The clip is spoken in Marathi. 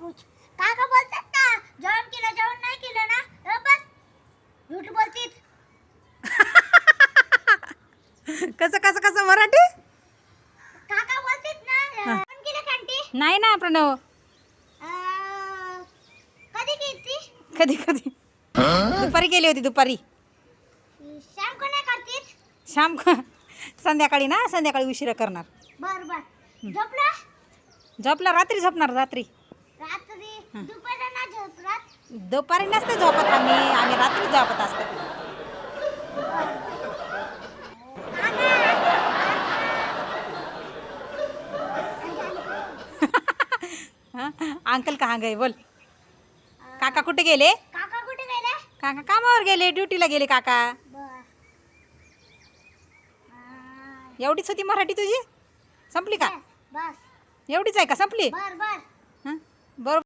पूछ काका बोलतात ना जेवण केलं जेवण नाही केलं ना बस. झूठ बोलतीत. कसं कसं कसं मराठी? काका बोलतीत ना जेवण केलं कांटी नाही ना प्रणव. कधी केली कधी कधी. दुपारी गेली होती दुपारी. श्याम कोणा करतीत? शाम संध्याकाळी ना संध्याकाळी उशिरा करणार. बर बर. झोपला? झोपला रात्री झोपणार रात्री. रात्री दुपारी नसते झोपत आम्ही आम्ही रात्री झोपत असतो. हं? अंकल कहाँ गए बोल. काका कुठे गेले? काका कुठे गेले? काका कामावर गेले ड्युटीला गेले काका. एवढीच होती मराठी तुझी? संपली का? बस एवढीच आहे का? संपली? बर बर. बरोबर